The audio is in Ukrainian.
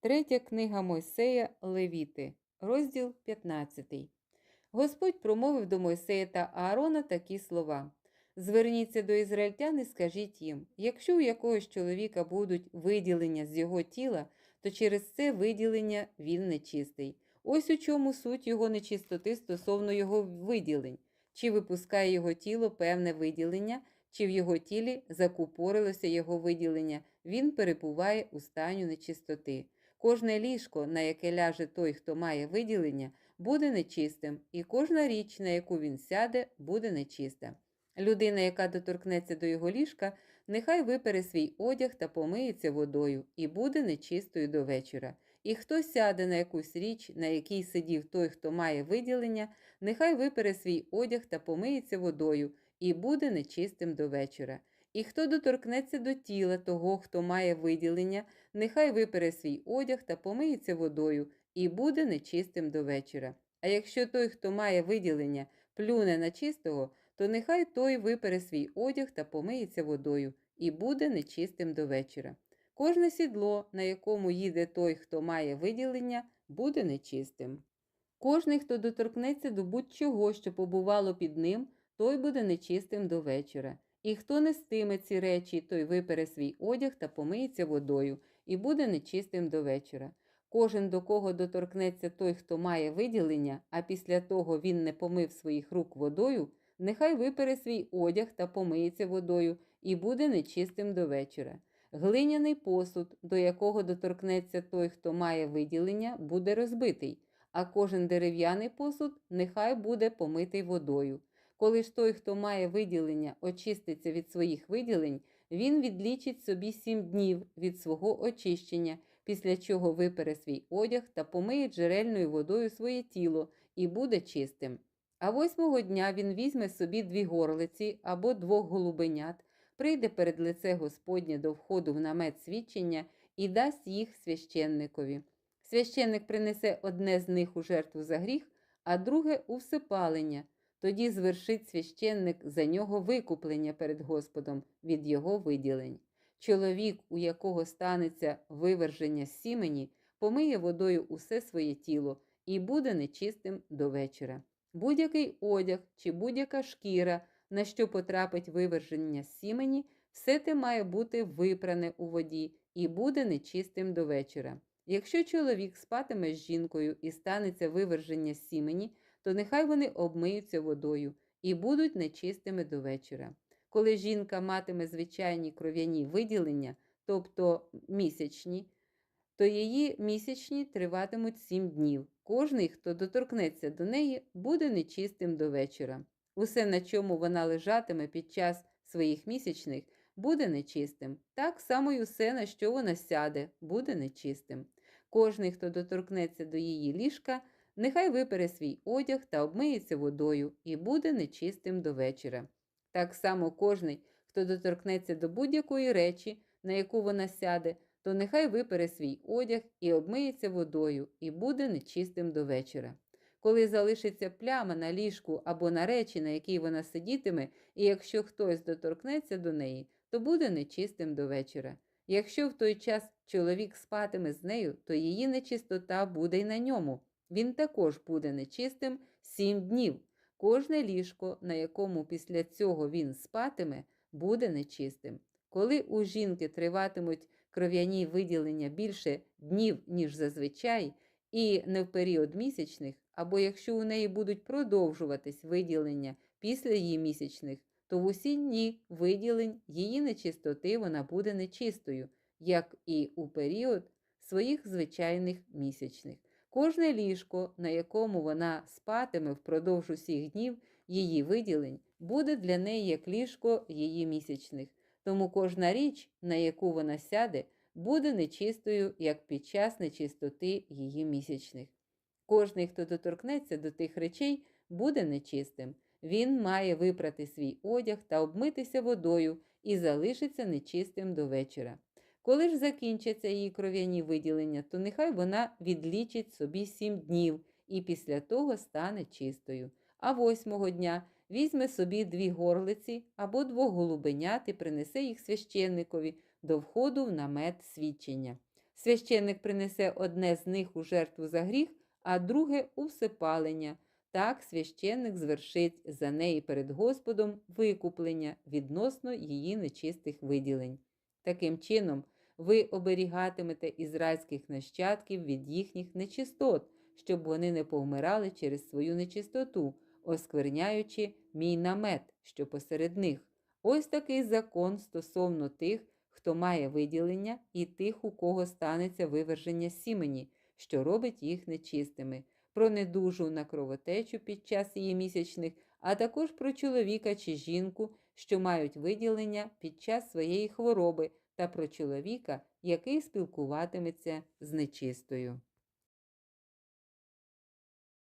Третя книга Мойсея Левіти, розділ 15. Господь промовив до Мойсея та Аарона такі слова: Зверніться до ізраїльтян і скажіть їм: якщо у якогось чоловіка будуть виділення з його тіла, то через це виділення він нечистий. Ось у чому суть його нечистоти стосовно його виділень, чи випускає його тіло певне виділення, чи в його тілі закупорилося його виділення, він перебуває у стані нечистоти. Кожне ліжко, на яке ляже той, хто має виділення, буде нечистим, і кожна річ, на яку він сяде, буде нечиста. Людина, яка доторкнеться до його ліжка, нехай випере свій одяг та помиється водою, і буде нечистою до вечора. І хто сяде на якусь річ, на якій сидів той, хто має виділення, нехай випере свій одяг та помиється водою, і буде нечистим до вечора. І хто доторкнеться до тіла того, хто має виділення, нехай випере свій одяг та помиється водою, і буде нечистим до вечора. А якщо той, хто має виділення, плюне на чистого, то нехай той випере свій одяг та помиється водою, і буде нечистим до вечора. Кожне сідло, на якому їде той, хто має виділення, буде нечистим. Кожний, хто доторкнеться до будь-чого, що побувало під ним, той буде нечистим до вечора. І хто нестиме ці речі, той випере свій одяг та помиється водою, і буде нечистим до вечора. Кожен, до кого доторкнеться той, хто має виділення, а після того він не помив своїх рук водою, нехай випере свій одяг та помиється водою, і буде нечистим до вечора. Глиняний посуд, до якого доторкнеться той, хто має виділення, буде розбитий, а кожен дерев'яний посуд нехай буде помитий водою. Коли ж той, хто має виділення, очиститься від своїх виділень, він відлічить собі сім днів від свого очищення, після чого випере свій одяг та помиє джерельною водою своє тіло і буде чистим. А восьмого дня він візьме собі дві горлиці або двох голубенят, прийде перед лице Господнє до входу в намет свідчення і дасть їх священникові. Священник принесе одне з них у жертву за гріх, а друге у всепалення. Тоді звершить священник за нього викуплення перед Господом від його виділень. Чоловік, у якого станеться виверження сімені, помиє водою усе своє тіло і буде нечистим до вечора. Будь-який одяг чи будь-яка шкіра, на що потрапить виверження сімені, все те має бути випране у воді і буде нечистим до вечора. Якщо чоловік спатиме з жінкою і станеться виверження сімені, то нехай вони обмиються водою і будуть нечистими до вечора. Коли жінка матиме звичайні кров'яні виділення, тобто місячні, то її місячні триватимуть сім днів. Кожний, хто доторкнеться до неї, буде нечистим до вечора. Усе, на чому вона лежатиме під час своїх місячних, буде нечистим. Так само й усе, на що вона сяде, буде нечистим. Кожний, хто доторкнеться до її ліжка, нехай випере свій одяг та обмиється водою і буде нечистим до вечора. Так само кожний, хто доторкнеться до будь-якої речі, на яку вона сяде, то нехай випере свій одяг і обмиється водою, і буде нечистим до вечора. Коли залишиться пляма на ліжку або на речі, на якій вона сидітиме, і якщо хтось доторкнеться до неї, то буде нечистим до вечора. Якщо в той час чоловік спатиме з нею, то її нечистота буде й на ньому. Він також буде нечистим сім днів. Кожне ліжко, на якому після цього він спатиме, буде нечистим. Коли у жінки триватимуть кров'яні виділення більше днів, ніж зазвичай, і не в період місячних, або якщо у неї будуть продовжуватись виділення після її місячних, то в усі дні виділень її нечистоти вона буде нечистою, як і у період своїх звичайних місячних. Кожне ліжко, на якому вона спатиме впродовж усіх днів її виділень, буде для неї як ліжко її місячних, тому кожна річ, на яку вона сяде, буде нечистою, як під час нечистоти її місячних. Кожний, хто доторкнеться до тих речей, буде нечистим. Він має випрати свій одяг та обмитися водою і залишиться нечистим до вечора. Коли ж закінчаться її кров'яні виділення, то нехай вона відлічить собі сім днів і після того стане чистою. А восьмого дня візьме собі дві горлиці або двох голубенят і принесе їх священникові до входу в намет свідчення. Священник принесе одне з них у жертву за гріх, а друге у всепалення. Так священник звершить за неї перед Господом викуплення відносно її нечистих виділень. Таким чином, ви оберігатимете ізраїльських нащадків від їхніх нечистот, щоб вони не повмирали через свою нечистоту, оскверняючи мій намет, що посеред них. Ось такий закон стосовно тих, хто має виділення, і тих, у кого станеться виверження сімені, що робить їх нечистими, про недужу на кровотечу під час її місячних, а також про чоловіка чи жінку, що мають виділення під час своєї хвороби, та про чоловіка, який спілкуватиметься з нечистою.